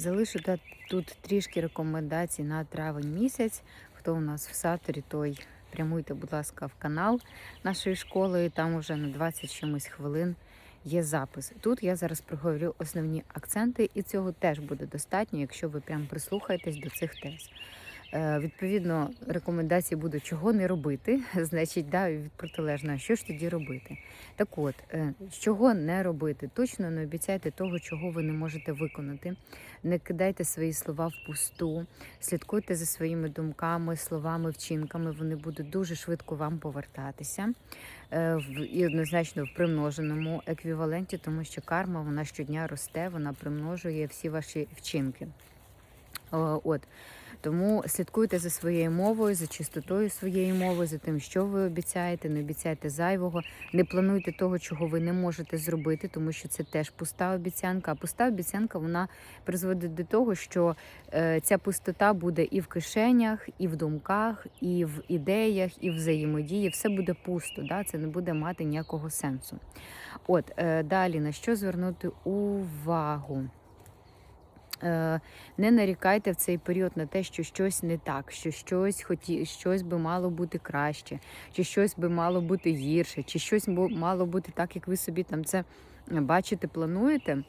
Залишу тут трішки рекомендацій на травень місяць. Хто у нас в саторі, той прямуйте, будь ласка, в канал нашої школи. Там уже на 20 чимось хвилин є запис. Тут я зараз проговорю основні акценти, і цього теж буде достатньо, якщо ви прям прислухаєтесь до цих тез. Е, Відповідно, рекомендації будуть чого не робити, значить, да, від протилежного, що ж тоді робити. Так от, е, чого не робити? Точно не обіцяйте того, чого ви не можете виконати. Не кидайте свої слова в пусту, слідкуйте за своїми думками, словами, вчинками. Вони будуть дуже швидко вам повертатися. Е, І однозначно в примноженому еквіваленті, тому що карма вона щодня росте, вона примножує всі ваші вчинки. О, От. Тому слідкуйте за своєю мовою, за чистотою своєї мови, за тим, що ви обіцяєте, не обіцяйте зайвого, не плануйте того, чого ви не можете зробити, тому що це теж пуста обіцянка. А пуста обіцянка вона призводить до того, що е, ця пустота буде і в кишенях, і в думках, і в ідеях, і в взаємодії. Все буде пусто, да? це не буде мати ніякого сенсу. От е, далі на що звернути увагу? Е, не нарікайте в цей період на те, що щось не так, що щось хоті, щось би мало бути краще, чи щось би мало бути гірше, чи щось мало бути так, як ви собі там це бачите, плануєте.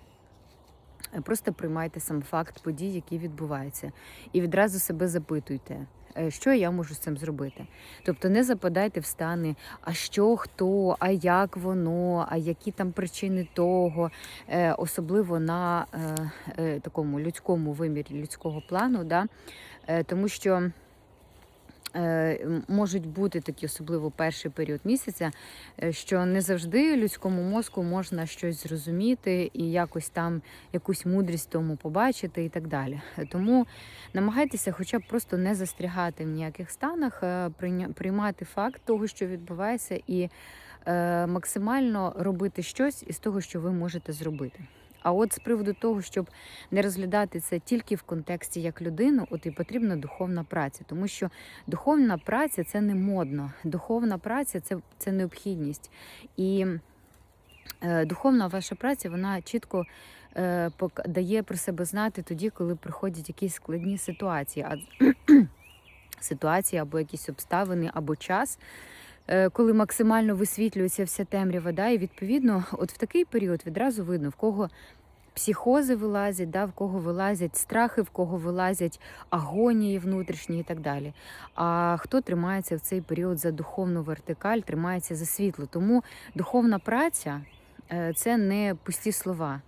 Е, Просто приймайте сам факт подій, які відбуваються, і відразу себе запитуйте, що я можу з цим зробити. Тобто не западайте в стани, а що, хто, а як воно, а які там причини того, Е, особливо на е, е, такому людському вимірі людського плану, да? е, тому що. Е, Можуть бути такі, особливо перший період місяця, е, що не завжди людському мозку можна щось зрозуміти і якось там якусь мудрість тому побачити і так далі. Тому намагайтеся, хоча б просто не застрягати в ніяких станах, е, приймати факт того, що відбувається, і максимально робити щось із того, що ви можете зробити. А от з приводу того, щоб не розглядати це тільки в контексті як людину, от і потрібна духовна праця, тому що духовна праця це не модно. Духовна праця це, це необхідність. І е, духовна ваша праця вона чітко е, дає про себе знати тоді, коли приходять якісь складні ситуації. Ситуації або якісь обставини, або час. Е, Коли максимально висвітлюється вся темрява, да, і відповідно, от в такий період відразу видно, в кого психози вилазять, да, в кого вилазять страхи, в кого вилазять агонії внутрішні і так далі. А хто тримається в цей період за духовну вертикаль, тримається за світло. Тому духовна праця е, це не пусті слова.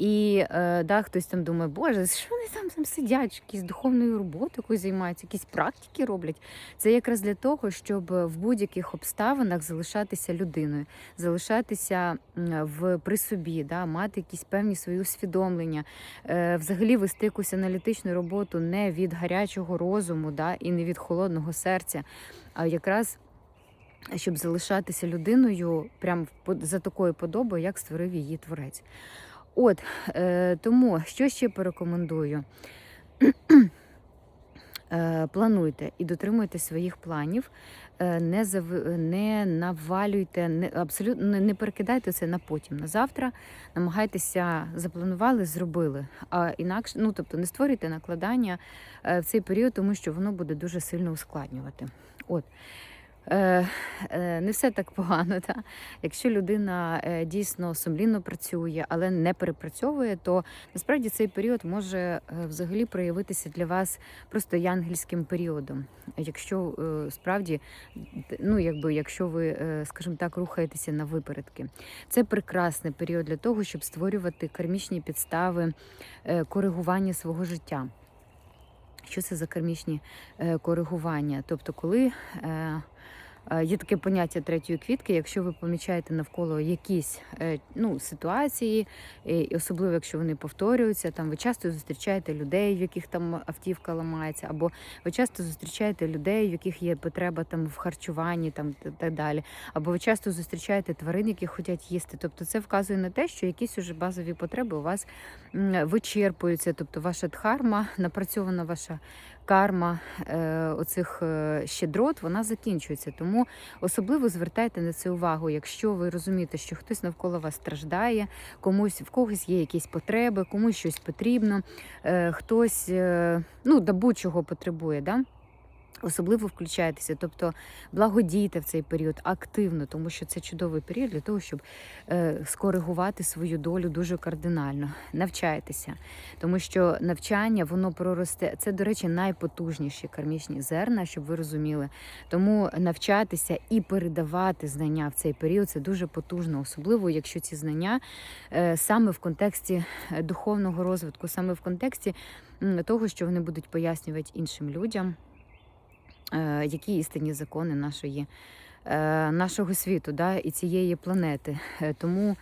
І е, да, хтось там думає, боже, що вони там, там сидять, якісь духовною роботою займаються, якісь практики роблять. Це якраз для того, щоб в будь-яких обставинах залишатися людиною, залишатися в при собі, да, мати якісь певні свої усвідомлення, е, взагалі вести якусь аналітичну роботу не від гарячого розуму, да, і не від холодного серця, а якраз. Щоб залишатися людиною прям в- за такою подобою, як створив її творець. От е, тому що ще порекомендую. Е, Плануйте і дотримуйте своїх планів, е, не зав... не навалюйте, не абсолютно не, перекидайте це на потім. На завтра намагайтеся запланували, зробили. А інакше, ну тобто, не створюйте накладання е, в цей період, тому що воно буде дуже сильно ускладнювати. От. Е, е, не все так погано. Та? Якщо людина е, дійсно сумлінно працює, але не перепрацьовує, то насправді цей період може взагалі проявитися для вас просто янгельським періодом. Якщо справді, ну якби якщо ви, скажімо так, рухаєтеся на випередки, це прекрасний період для того, щоб створювати кармічні підстави коригування свого життя. Що це за кармічні е, коригування? Тобто, коли е, Є таке поняття третьої квітки. Якщо ви помічаєте навколо якісь е, ну, ситуації, е, і особливо якщо вони повторюються, там ви часто зустрічаєте людей, в яких там автівка ламається, або ви часто зустрічаєте людей, в яких є потреба там в харчуванні, там так далі, або ви часто зустрічаєте тварин, які хочуть їсти. Тобто це вказує на те, що якісь уже базові потреби у вас вичерпуються. Тобто ваша дхарма, напрацьована ваша карма е, оцих е, щедрот вона закінчується. Тому особливо звертайте на це увагу, якщо ви розумієте, що хтось навколо вас страждає, комусь в когось є якісь потреби, комусь щось потрібно, е, хтось е, ну, до будь-чого потребує. Да? Особливо включайтеся, тобто благодійте в цей період активно, тому що це чудовий період для того, щоб е, скоригувати свою долю дуже кардинально. Навчайтеся, тому що навчання воно проросте. Це, до речі, найпотужніші кармічні зерна, щоб ви розуміли. Тому навчатися і передавати знання в цей період це дуже потужно, особливо якщо ці знання е, саме в контексті е, духовного розвитку, саме в контексті того, що вони будуть пояснювати іншим людям які істинні закони нашої, е, нашого світу да, і цієї планети. Е, Тому,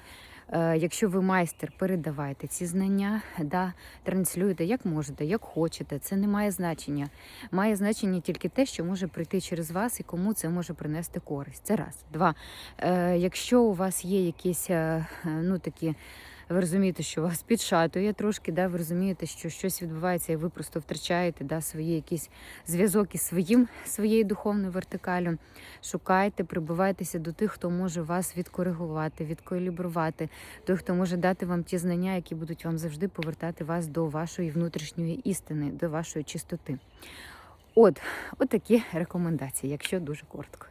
е, якщо ви майстер, передавайте ці знання, да, транслюйте як можете, як хочете. Це не має значення. Має значення тільки те, що може прийти через вас і кому це може принести користь. Це раз. Два. Е, Якщо у вас є якісь е, ну, такі ви розумієте, що вас підшатує трошки, да, ви розумієте, що щось відбувається, і ви просто втрачаєте да, свої якісь зв'язок із своїм, своєю духовною вертикалю. Шукайте, прибивайтеся до тих, хто може вас відкоригувати, відкалібрувати, той, хто може дати вам ті знання, які будуть вам завжди повертати вас до вашої внутрішньої істини, до вашої чистоти. От, от такі рекомендації, якщо дуже коротко.